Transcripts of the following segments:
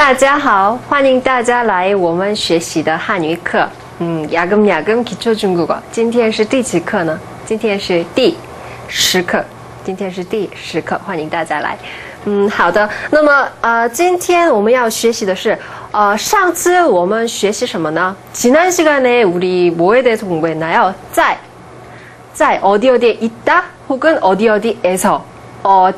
大家好，欢迎大家来我们学习的汉语课。嗯，야금야금基础中国语。今天是第几课呢？今天是第十课。今天是第十课，欢迎大家来。嗯，好的。那么呃，今天我们要学习的是呃，上次我们学习什么呢？지난시간에우리뭐에대해서공부했나요在在어디어디에있다혹은어디어디에서어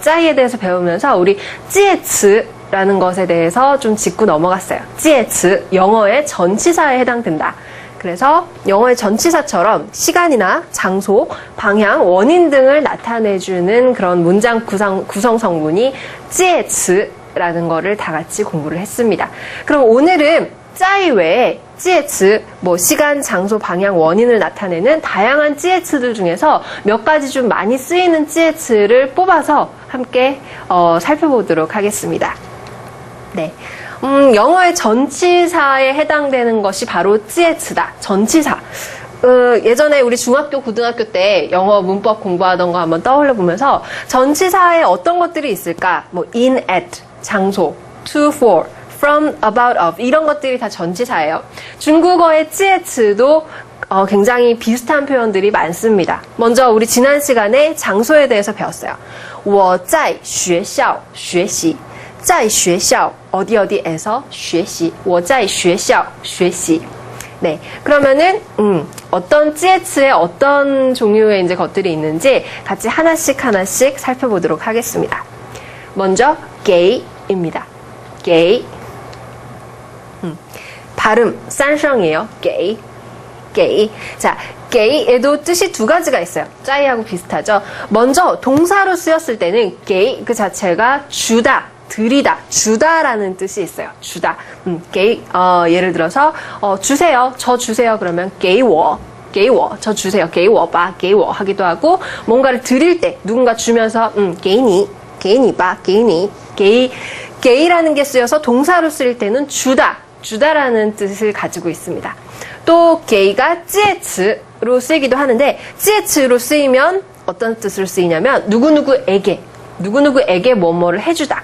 在에대해서배우면서우리 지 라는 것에 대해서 좀 짚고 넘어갔어요. 찌에츠, 영어의 전치사에 해당된다. 그래서 영어의 전치사처럼 시간이나 장소, 방향, 원인 등을 나타내주는 그런 문장 구성, 구성 성분이 찌에츠라는 거를 다 같이 공부를 했습니다. 그럼 오늘은 짜이 외에 찌에츠, 뭐 시간, 장소, 방향, 원인을 나타내는 다양한 찌에츠들 중에서 몇 가지 좀 많이 쓰이는 찌에츠를 뽑아서 함께 어, 살펴보도록 하겠습니다. 네. 음, 영어의 전치사에 해당되는 것이 바로 찌에츠다. 전치사. 어, 예전에 우리 중학교, 고등학교 때 영어 문법 공부하던 거 한번 떠올려 보면서 전치사에 어떤 것들이 있을까? 뭐 in, at, 장소, to, for, from, about, of 이런 것들이 다 전치사예요. 중국어의 찌에츠도 어, 굉장히 비슷한 표현들이 많습니다. 먼저 우리 지난 시간에 장소에 대해서 배웠어요. 我在学校学习 在学校 어디 어디에서 学习我在学校学习 네. 그러면은, 음, 어떤 찌에츠의 어떤 종류의 이제 것들이 있는지 같이 하나씩 하나씩 살펴보도록 하겠습니다. 먼저, 게이입니다. 게이. 음, 발음, 싼성이에요. 게이. 게이. 자, 게이에도 뜻이 두 가지가 있어요. 짜이하고 비슷하죠. 먼저, 동사로 쓰였을 때는 게이 그 자체가 주다. 드리다, 주다라는 뜻이 있어요. 주다. 음, 게이, 어, 예를 들어서, 어, 주세요. 저 주세요. 그러면 게이워. 게이워. 저 주세요. 게이워 봐. 게이워 하기도 하고, 뭔가를 드릴 때, 누군가 주면서, 음, 게이니. 게이니 봐. 게이니. 게이, 게이라는 게 쓰여서 동사로 쓸 때는 주다. 주다라는 뜻을 가지고 있습니다. 또, 게이가 찌에츠로 쓰이기도 하는데, 찌에츠로 쓰이면 어떤 뜻으로 쓰이냐면, 누구누구에게, 누구누구에게 뭐뭐를 해주다.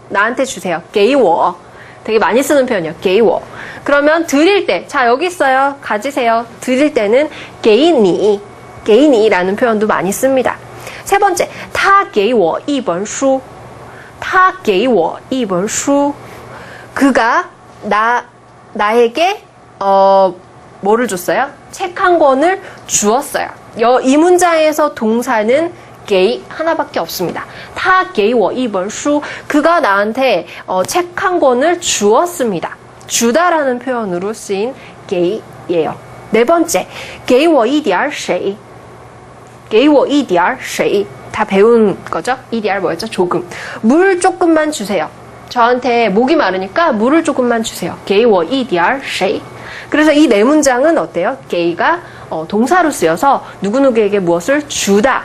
나한테 주세요. 게이워. 되게 많이 쓰는 표현이에요. 게이워. 그러면 드릴 때, 자, 여기 있어요. 가지세요. 드릴 때는 게이니, 게이니라는 표현도 많이 씁니다. 세 번째, 他给我一本书.他给我一本书. 그가 나 나에게 어 뭐를 줬어요? 책 한 권을 주었어요. 이 문장에서 동사는 게이 하나밖에 없습니다. 타 게이워 이번书 그가 나한테 어, 책 한 권을 주었습니다. 주다라는 표현으로 쓰인 게이예요. 네 번째, 게이워 이디알谁 게이워 이디알谁 다 배운 거죠? 이디알 뭐였죠? 조금. 물 조금만 주세요. 저한테 목이 마르니까 물을 조금만 주세요. 게이워 이디알谁 그래서 이 네 문장은 어때요? 게이가 어, 동사로 쓰여서 누구누구에게 무엇을 주다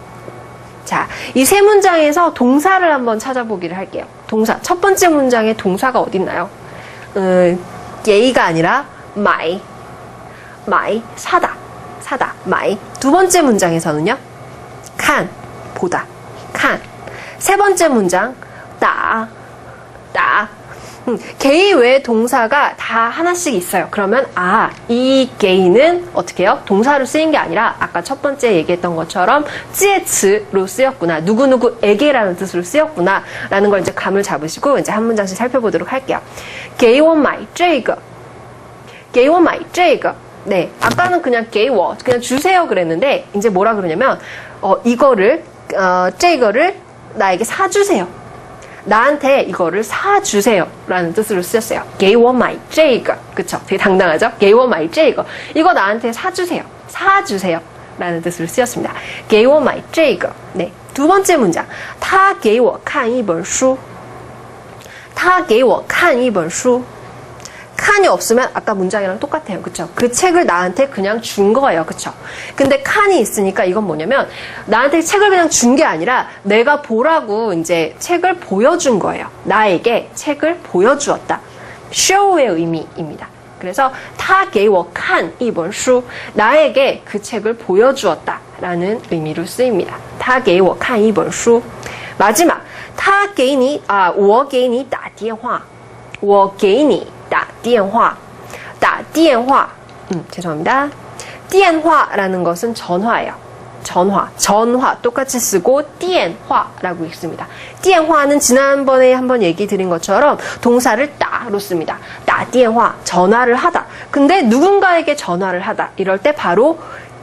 자, 이 세 문장에서 동사를 한번 찾아보기를 할게요. 동사. 첫 번째 문장에 동사가 어딨나요? 음, 예의가 아니라 마이. 마이. 사다. 사다. 마이. 두 번째 문장에서는요. 칸. 보다. 칸. 세 번째 문장. 따. 따. 음, 게이 외에 동사가 다 하나씩 있어요. 그러면 아, 이 게이는 어떻게 해요? 동사로 쓰인 게 아니라 아까 첫 번째 얘기했던 것처럼 찌에츠로 쓰였구나. 누구누구에게라는 뜻으로 쓰였구나. 라는 걸 이제 감을 잡으시고 이제 한 문장씩 살펴보도록 할게요. 给我买这个.给我买这个. 네, 아까는 그냥 게이워, 그냥 주세요 그랬는데 이제 뭐라 그러냐면 어, 이거를 어, 이거를 나에게 사주세요. 나한테 이거를 사주세요. 라는 뜻으로 쓰였어요. 게이워 마이 제이거. 그쵸? 되게 당당하죠? 게이워 마이 제이거. 이거 나한테 사주세요. 사주세요. 라는 뜻으로 쓰였습니다. 게이워 마이 제이거. 네. 두 번째 문장. 他给我看一本书.他给我看一本书. 칸이 없으면 아까 문장이랑 똑같아요. 그쵸? 그 책을 나한테 그냥 준 거예요. 그쵸? 근데 칸이 있으니까 이건 뭐냐면 나한테 책을 그냥 준 게 아니라 내가 보라고 이제 책을 보여준 거예요. 나에게 책을 보여주었다. show의 의미입니다. 그래서 他给我看一本书 나에게 그 책을 보여주었다라는 의미로 쓰입니다. 他给我看一本书 마지막 他给你 아, 我给你打电话我给你 打电话打电话 음, 죄송합니다. 电话라는 것은 전화예요. 전화, 전화 똑같이 쓰고 电话라고 읽습니다. 电话는 지난번에 한번 얘기 드린 것처럼 동사를 따로 씁니다. 打电话 전화를 하다. 근데 누군가에게 전화를 하다. 이럴 때 바로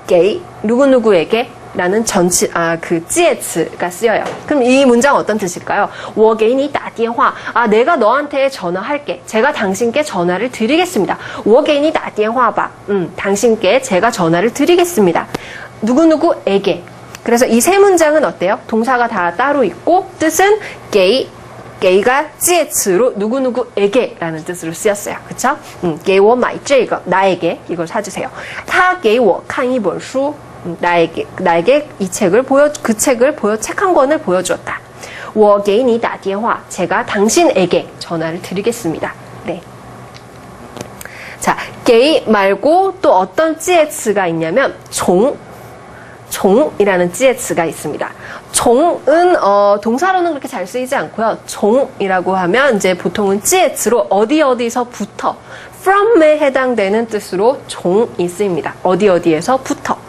给 누구누구에게 라는 전치 아그 지에츠가 쓰여요. 그럼 이 문장 어떤 뜻일까요? 워게인이 따디엔화. 아 내가 너한테 전화할게. 제가 당신께 전화를 드리겠습니다. 워게인이 따디엔화바. 음, 당신께 제가 전화를 드리겠습니다. 누구누구에게. 그래서 이 세 문장은 어때요? 동사가 다 따로 있고 뜻은 게이 게이가 지에츠로 누구누구에게라는 뜻으로 쓰였어요. 그쵸? 음, 게이워 마이 제 이거 나에게 이걸 사주세요. 타 게이워 칸이 벌수 나에게 나에게 이 책을 보여 그 책을 보여 책 한 권을 보여주었다. 我给你打电话 제가 당신에게 전화를 드리겠습니다. 네. 자, 게이 말고 또 어떤 介词가 있냐면 종 종이라는 介词가 있습니다. 종은 어, 동사로는 그렇게 잘 쓰이지 않고요. 종이라고 하면 이제 보통은 介词로 어디 어디서부터 from에 해당되는 뜻으로 종이 쓰입니다. 어디 어디에서부터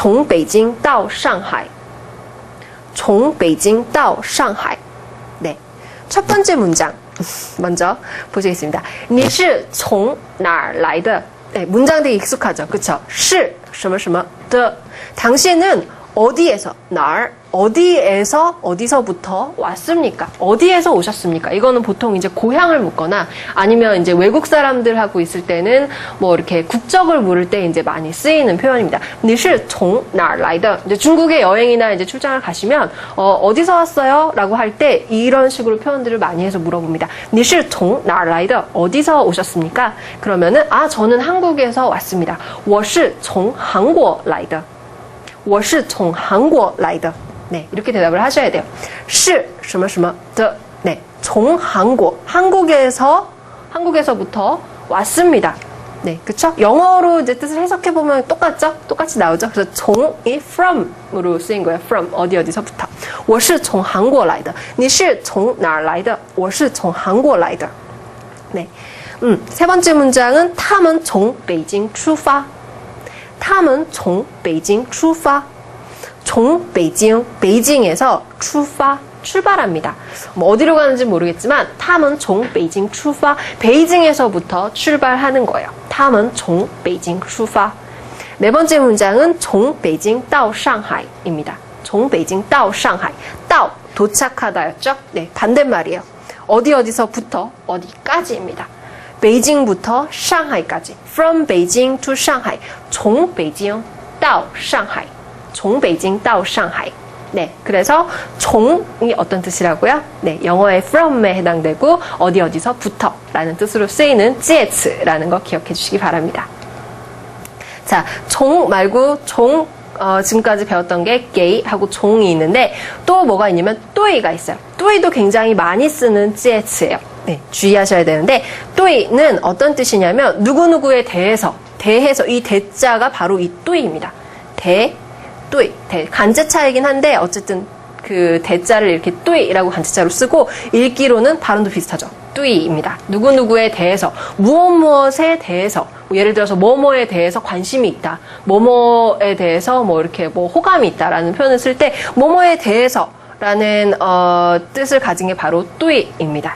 从北京到上海。从北京到上海。 네. 첫 번째 문장 먼저 보시겠습니다. 你是从哪儿来的? 네, 문장 되게 익숙하죠. 그쵸? 是什么什么的 당신은 어디에서 날 어디에서 어디서부터 왔습니까? 어디에서 오셨습니까? 이거는 보통 이제 고향을 묻거나 아니면 이제 외국 사람들하고 있을 때는 뭐 이렇게 국적을 물을 때 이제 많이 쓰이는 표현입니다. 你是从哪儿来的? 이제 중국에 여행이나 이제 출장을 가시면 어, 디서 왔어요?라고 할 때 이런 식으로 표현들을 많이 해서 물어봅니다. 你是从哪儿来的? 어디서 오셨습니까? 그러면은 아 저는 한국에서 왔습니다. 我是从韩国来的. 我是从韩国来的. 네, 이렇게 대답을 하셔야 돼요. 是什么什么的. 네, 从 한국, 한국에서 한국에서부터 왔습니다. 네, 그쵸? 영어로 이제 뜻을 해석해 보면 똑같죠? 똑같이 나오죠? 그래서 从이 from으로 쓰인 거예요. from 어디 어디서부터. 我是从韩国来的.你是从哪儿来的?我是从韩国来的. 네. 음, 세 번째 문장은 他们从北京出发. 他们从北京出发. 종 베이징, 베이징에서 출파, 출발합니다. 뭐 어디로 가는지 모르겠지만, 他们从 베이징 출파, 베이징에서부터 출발하는 거예요. 他们从 베이징 출파. 네 번째 문장은 从 베이징 到 상하이입니다. 从 베이징 到 상하이. 到 도착하다였죠? 네, 반대말이에요. 어디 어디서부터 어디까지입니다. 베이징부터 상하이까지. From Beijing to Shanghai. 从 베이징 到 상하이. 从 베이징 到 상하이. 네, 그래서 종이 어떤 뜻이라고요? 네, 영어의 from에 해당되고 어디 어디서부터라는 뜻으로 쓰이는 介词라는 거 기억해 주시기 바랍니다. 자, 종 말고 종 어, 지금까지 배웠던 게 게이하고 종이 있는데 또 뭐가 있냐면 또이가 있어요. 또이도 굉장히 많이 쓰는 介词예요. 네, 주의하셔야 되는데 또이는 어떤 뜻이냐면 누구누구에 대해서 대해서 이 대자가 바로 이 뚜이입니다. 대, 뚜이, 대. 간제차이긴 한데 어쨌든 그 대자를 이렇게 뚜이라고 간제자로 쓰고 읽기로는 발음도 비슷하죠. 뚜이입니다. 누구누구에 대해서 무엇 무엇에 대해서 뭐 예를 들어서 뭐뭐에 대해서 관심이 있다. 뭐뭐에 대해서 뭐 이렇게 뭐 호감이 있다라는 표현을 쓸 때 뭐뭐에 대해서 라는 어, 뜻을 가진 게 바로 뚜이입니다.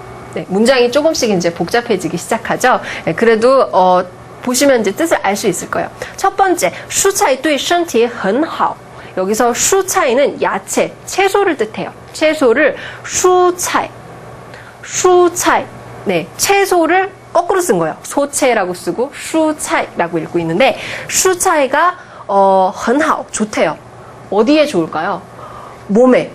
네, 문장이 조금씩 이제 복잡해지기 시작하죠. 네, 그래도 어, 보시면 이제 뜻을 알 수 있을 거예요. 첫 번째, 蔬菜对身体很好. 여기서 蔬菜는 야채, 채소를 뜻해요. 채소를 蔬菜, 蔬菜. 네, 채소를 거꾸로 쓴 거예요. 소채라고 쓰고 蔬菜라고 읽고 있는데 蔬菜가 어, 很好, 좋대요. 어디에 좋을까요? 몸에.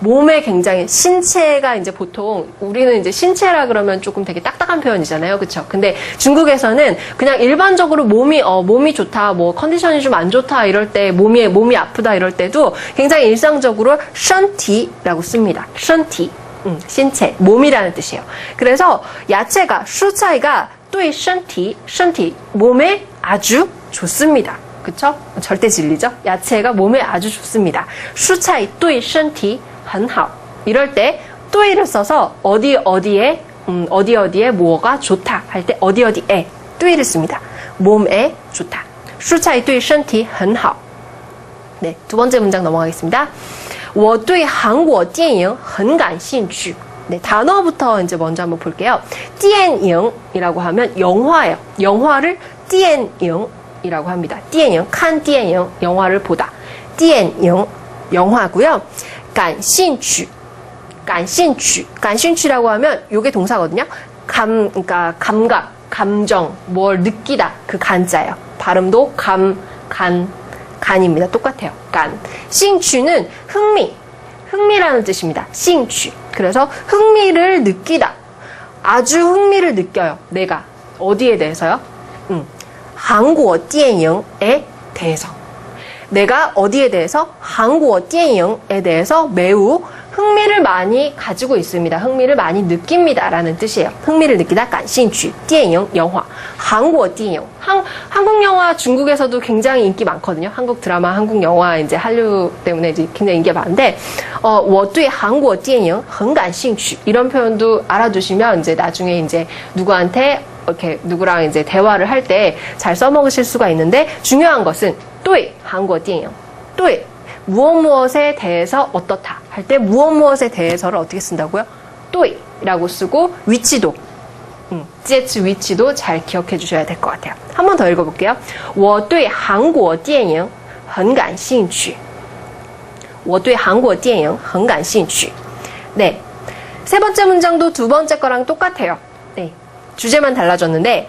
몸에 굉장히 신체가 이제 보통 우리는 이제 신체라 그러면 조금 되게 딱딱한 표현이잖아요. 그렇죠? 근데 중국에서는 그냥 일반적으로 몸이 어 몸이 좋다. 뭐 컨디션이 좀 안 좋다 이럴 때 몸이 몸이 아프다 이럴 때도 굉장히 일상적으로 身体라고 씁니다. 身体. 음, 신체, 몸이라는 뜻이에요. 그래서 야채가 蔬菜가 对身体, 身体 몸에 아주 좋습니다. 그쵸? 절대 진리죠? 야채가 몸에 아주 좋습니다. 蔬菜对身体 很好. 이럴 때 또이를 써서 어디 어디에 음, 어디 어디에 뭐가 좋다 할 때 어디 어디에 또이를 씁니다. 몸에 좋다. 蔬菜对身体很好. 네, 두 번째 문장 넘어가겠습니다. 我对韩国电影很感兴趣. 네, 단어부터 이제 먼저 한번 볼게요. 电影이라고 하면 영화예요. 영화를 电影이라고 합니다. 电影, 칸 电影, 영화를 보다. 电影, 영화고요. 感兴趣, 感兴趣, 感兴趣라고 하면 요게 동사거든요. 감, 그러니까 감각, 감정, 뭘 느끼다 그 간자예요. 발음도 감, 간, 간입니다. 똑같아요. 간.兴趣는 흥미, 흥미라는 뜻입니다. 兴趣. 그래서 흥미를 느끼다. 아주 흥미를 느껴요. 내가 어디에 대해서요? 음, 한국 电影에 대해서. 내가 어디에 대해서 한국 电影에 대해서 매우 흥미를 많이 가지고 있습니다. 흥미를 많이 느낍니다라는 뜻이에요. 흥미를 느끼다, 感兴趣, 电影, 영화, 한국 电影. 한, 한국 영화 중국에서도 굉장히 인기 많거든요. 한국 드라마, 한국 영화 이제 한류 때문에 이제 굉장히 인기가 많은데 어, 我对韩国电影很感兴趣 이런 표현도 알아두시면 이제 나중에 이제 누구한테 이렇게 누구랑 이제 대화를 할 때 잘 써먹으실 수가 있는데 중요한 것은 对 한국 电影, 对 무엇 무엇에 대해서 어떻다 할 때 무엇 무엇에 대해서를 어떻게 쓴다고요? 对라고 쓰고 위치도 음, 지 위치도 잘 기억해 주셔야 될 것 같아요. 한 번 더 읽어볼게요. 我对韩国电影很感兴趣.我对韩国电影很感兴趣. 네. 세 번째 문장도 두 번째 거랑 똑같아요. 네. 주제만 달라졌는데,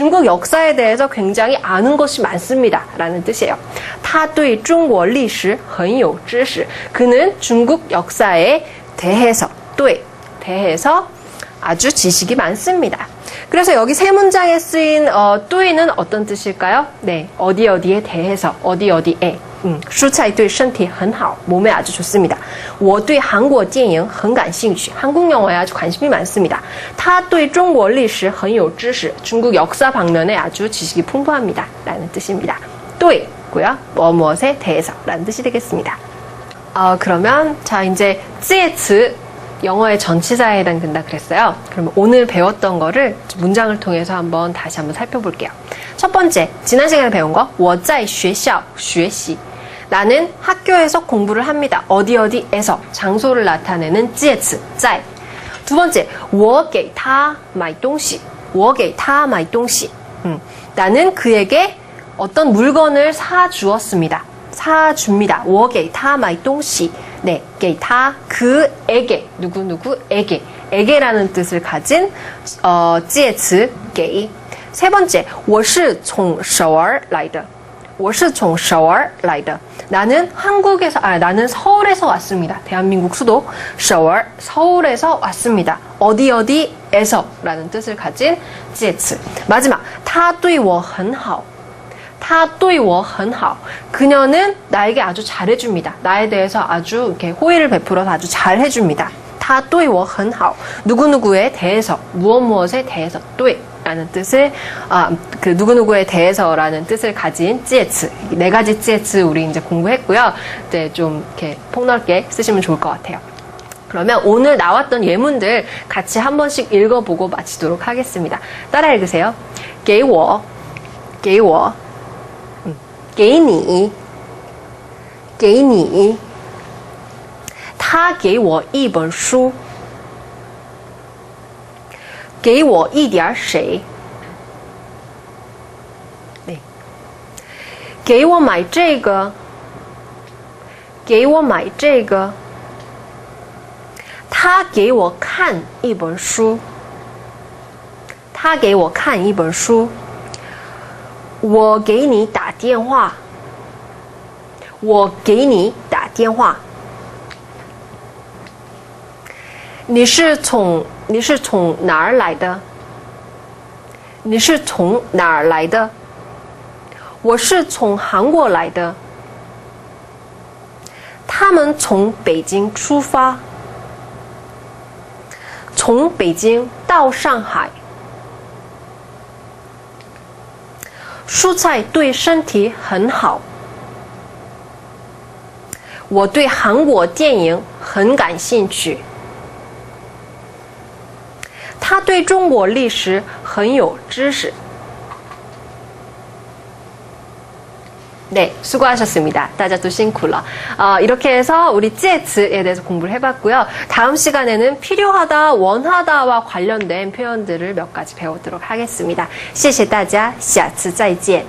중국 역사에 대해서 굉장히 아는 것이 많습니다. 라는 뜻이에요. 他对中国历史很有知识. 그는 중국 역사에 대해서, 对, 대해서 아주 지식이 많습니다. 그래서 여기 세 문장에 쓰인 어, 또이는 어떤 뜻일까요? 네, 어디 어디에 대해서, 어디 어디에. 음, 蔬菜对身体很好, 몸에 아주 좋습니다. 我对韩国电影很感兴趣, 한국 영화에 아주 관심이 많습니다. 他对中国历史很有知识, 중국 역사 방면에 아주 지식이 풍부합니다. 라는 뜻입니다. 对고요, 뭐 무엇에 대해서 라는 뜻이 되겠습니다. 어, 그러면 자 이제 介词 영어의 전치사에 해당된다 그랬어요. 그러면 오늘 배웠던 거를 문장을 통해서 한번 다시 한번 살펴볼게요. 첫 번째, 지난 시간에 배운 거, 我在学校学习. 나는 학교에서 공부를 합니다. 어디 어디에서 장소를 나타내는 介词在. 두 번째, 我给他买东西.我给他买东西. 음, 나는 그에게 어떤 물건을 사 주었습니다. 사 줍니다. 我给他买东西. 네, 给他 그에게 누구 누구에게 에게라는 뜻을 가진 어, 介词给. 세 번째, 我是从首尔来的. 我是从首尔来的. 나는 한국에서 아 나는 서울에서 왔습니다. 대한민국 수도 서울 서울에서 왔습니다. 어디 어디에서라는 뜻을 가진 介词. 마지막, 他对我很好.他对我很好. 그녀는 나에게 아주 잘해줍니다. 나에 대해서 아주 이렇게 호의를 베풀어서 아주 잘해줍니다. 他对我很好. 누구누구에 대해서, 무엇 무엇에 대해서, 对. 라는 뜻을, 아, 그 누구누구에 대해서라는 뜻을 가진 介词. 네 가지 介词 우리 이제 공부했고요. 네, 좀 이렇게 폭넓게 쓰시면 좋을 것 같아요. 그러면 오늘 나왔던 예문들 같이 한 번씩 읽어보고 마치도록 하겠습니다. 따라 읽으세요. 给我,给我,给你,给你,他给我一本书, 给我一点水,给我买这个,给我买这个,他给我看一本书，他给我看一本书，我给你打电话，我给你打电话。你是从你是从哪儿来的？你是从哪儿来的？我是从韩国来的。他们从北京出发。从北京到上海，蔬菜对身体很好。我对韩国电影很感兴趣。他对中国历史很有知识。 네, 수고하셨습니다. 따자도 싱쿨러. 어, 이렇게 해서 우리 介词에 대해서 공부를 해봤고요. 다음 시간에는 필요하다, 원하다와 관련된 표현들을 몇 가지 배우도록 하겠습니다. 谢谢大家,下次再见.